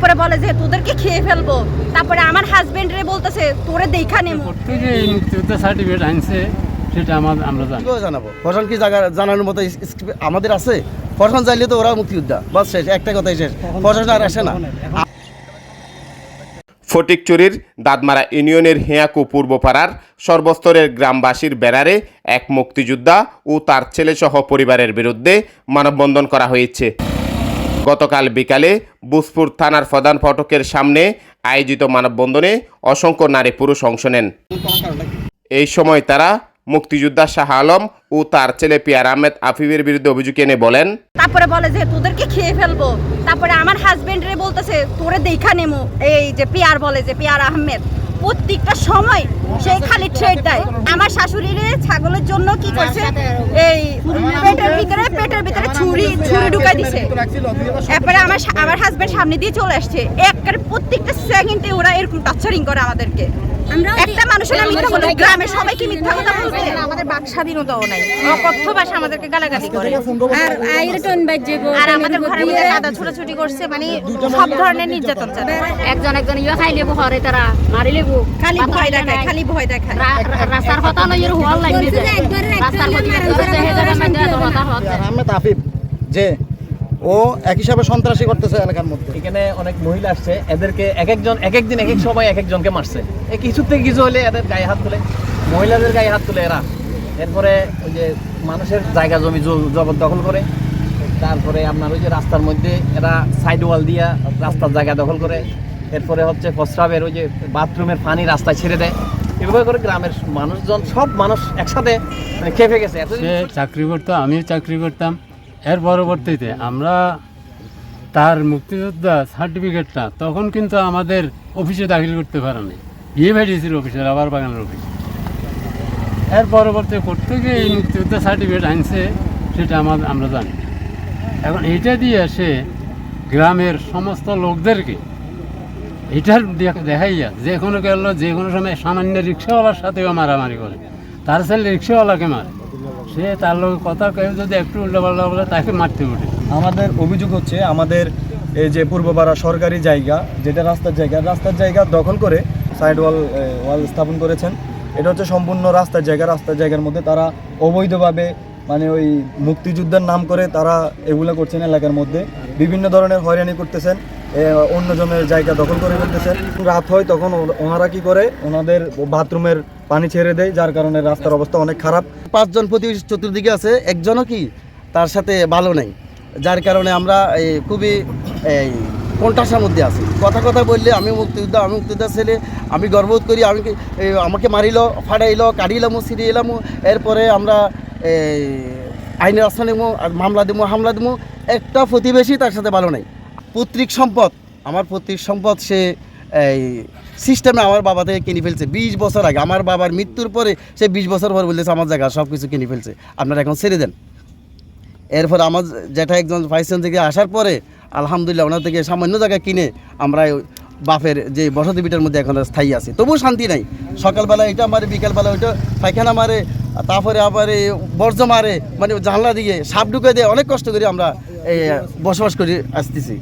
তারপরে বলে যে তোদেরকে খেয়ে ফেলব। তারপরে আমার হাজবেন্ড রে বলতেছে তোরে দেখা নেব প্রত্যেকে এই মুক্তিযোদ্ধা সার্টিফিকেট আনছে সেটা আমার আমরা জানি। কীভাবে জানাব। ফসল কি জায়গা জানানোর মতো আমাদের আছে? ফসল চাইলে তো ওরা মুক্তিযোদ্ধা। বাস শেষ একটা কথাই শেষ। প্রশাসন আর আসে না। ফটিকচুরির দাদমারা ইউনিয়নের হেয়াকু পূর্বপাড়ার সর্বস্তরের গ্রামবাসীর ব্যানারে এক মুক্তিযোদ্ধা ও তার ছেলেসহ পরিবারের বিরুদ্ধে মানববন্ধন করা হয়েছে। গতকাল বিকালে বুসপুর থানার প্রধান ফটকের সামনে আয়োজিত মানববন্ধনে অসংখ্য নারী পুরুষ অংশ নেন। এই সময় তারা মুক্তিযোদ্ধা শাহ আলম ও তার ছেলে পিয়ার আহমেদ আফিফের বিরুদ্ধে অভিযোগ এনে বলেন, তারপরে বলে যে, তোদেরকে খেয়ে ফেলব। তারপরে আমার হাজবেন্ড রে বলতেছে, তোরে দেখা নেমো। এই যে পিয়ার বলে যে, পিয়ার আহমেদ। প্রত্যেকটা সময় সেই খালি ট্রেড দেয়। আমার শাশুড়িরে ছাগলের জন্য কি করছে? এই পেটের ভিতরে পেটের ভিতরে ছুরি ছুরি ঢুকাই দিছে। তারপরে আমার আমার হাজবেন্ড সামনে দিয়ে চলে আসছে। একবারে প্রত্যেকটা সেকেন্ডে ওরা এরকম টাচারিং করে আমাদেরকে। একটা মিথ্যা বলে গ্রামের সবাইকে মিথ্যা কথা বলছে আমাদের বাক স্বাধীনতাও নাই। অকথ্য ভাষা আমাদেরকে গালাগালি করে। আর আইরে টোন বাজে গো আর আমাদের ঘরের মধ্যে কাদা ছোটাছুটি করছে মানে সব ধরনের নির্যাতন চালায়। একজন একজন ইয়ে খাই লেবু হরে তারা মারি লেবু। খালি ভয় দেখায় খালি ভয় দেখায়। রাস্তার কথা লই এর হওয়ার লাগবে বলছে রাস্তার কথা মারণ করা যে ও এক হিসাবে সন্ত্রাসী করতেছে এলাকার মধ্যে। এখানে অনেক মহিলা আসছে এদেরকে এক একজন এক একদিন এক এক সময় এক একজনকে মারছে। এই কিছু থেকে কিছু হলে এদের গায়ে হাত তুলে মহিলাদের গায়ে হাত তুলে এরা। এরপরে ওই যে মানুষের জায়গা জমি জ- জবরদখল করে। তারপরে আপনার ওই যে রাস্তার মধ্যে এরা সাইড ওয়াল দিয়া রাস্তার জায়গা দখল করে। এরপরে হচ্ছে প্রস্রাবের ওই যে বাথরুমের পানি রাস্তায় ছেড়ে দেয়। এভাবে করে গ্রামের মানুষজন সব মানুষ একসাথে মানে খেপে গেছে। চাকরি করতো আমিও চাকরি করতাম। এর পরবর্তীতে আমরা তার মুক্তিযোদ্ধা সার্টিফিকেটটা তখন কিন্তু আমাদের অফিসে দাখিল করতে পারেনি। ইএমআইডিসির অফিসে, রাবার বাগানের অফিস। এর পরবর্তী প্রত্যেকে এই মুক্তিযোদ্ধা সার্টিফিকেট আনছে সেটা আমার আমরা জানি। এখন এইটা দিয়ে সে গ্রামের সমস্ত লোকদেরকে এটার দেখাইয়া যে কোনো গেল যে কোনো সময় সামান্য রিক্সাওয়ালার সাথেও মারামারি করে। তার ছেলে রিক্সাওয়ালাকে মারে। সে তার কথা কেউ যদি একটু উল্টাপাল্টা বলে, তাকে মারতে উঠে আমাদের অভিযোগ হচ্ছে, আমাদের এই যে পূর্বপাড়া সরকারি জায়গা, যেটা রাস্তার জায়গা রাস্তার জায়গা দখল করে সাইড ওয়াল ওয়াল স্থাপন করেছেন। এটা হচ্ছে সম্পূর্ণ রাস্তার জায়গা, রাস্তার জায়গার মধ্যে তারা অবৈধভাবে মানে ওই মুক্তিযুদ্ধের নাম করে তারা এগুলো করছেন এলাকার মধ্যে। বিভিন্ন ধরনের হয়রানি করতেছেন। এ, অন্যজনের জায়গা দখল করে ফেলতেছেন রাত হয় তখন ওনারা কি করে? ওনাদের বাথরুমের পানি ছেড়ে দেয় যার কারণে রাস্তার অবস্থা অনেক খারাপ। পাঁচজন প্রতিবেশী চতুর্দিকে আছে একজনও কি তার সাথে ভালো নেই যার কারণে আমরা খুবই এই কন্টাসার মধ্যে আছি। কথা কথা বললে আমি মুক্তিযোদ্ধা আমি মুক্তিযোদ্ধা ছেলে আমি গর্ববোধ করি আমি আমাকে মারিল ফাটাইল কাটিলাম সিঁড়ি এলাম এরপরে আমরা আইনের আর মামলা দেবো হামলা দেবো একটা প্রতিবেশী তার সাথে ভালো নাই। পৈতৃক সম্পদ। আমার পৈতৃক সম্পদ সে, এই সিস্টেমে আমার বাবা থেকে কিনে ফেলছে। বিশ বছর আগে, আমার বাবার মৃত্যুর পরে সে বিশ বছর পর বলেছে আমার জায়গা সব কিছু কিনে ফেলছে। আপনারা এখন ছেড়ে দেন। এরপর আমার যেটা একজন পাইছেন থেকে আসার পরে, আলহামদুলিল্লাহ, ওনার থেকে সামান্য জায়গা কিনে আমরা বাপের যে বসতি বিটার মধ্যে এখন স্থায়ী আছে। তবুও শান্তি নাই। সকালবেলা এটা মারে, বিকালবেলা ওইটা পায়খানা মারে, তারপরে আবার বর্জ্য মারে মানে জানলা দিয়ে সাপ ঢুকে দিয়ে অনেক কষ্ট করে আমরা বসবাস করে আসতেছি।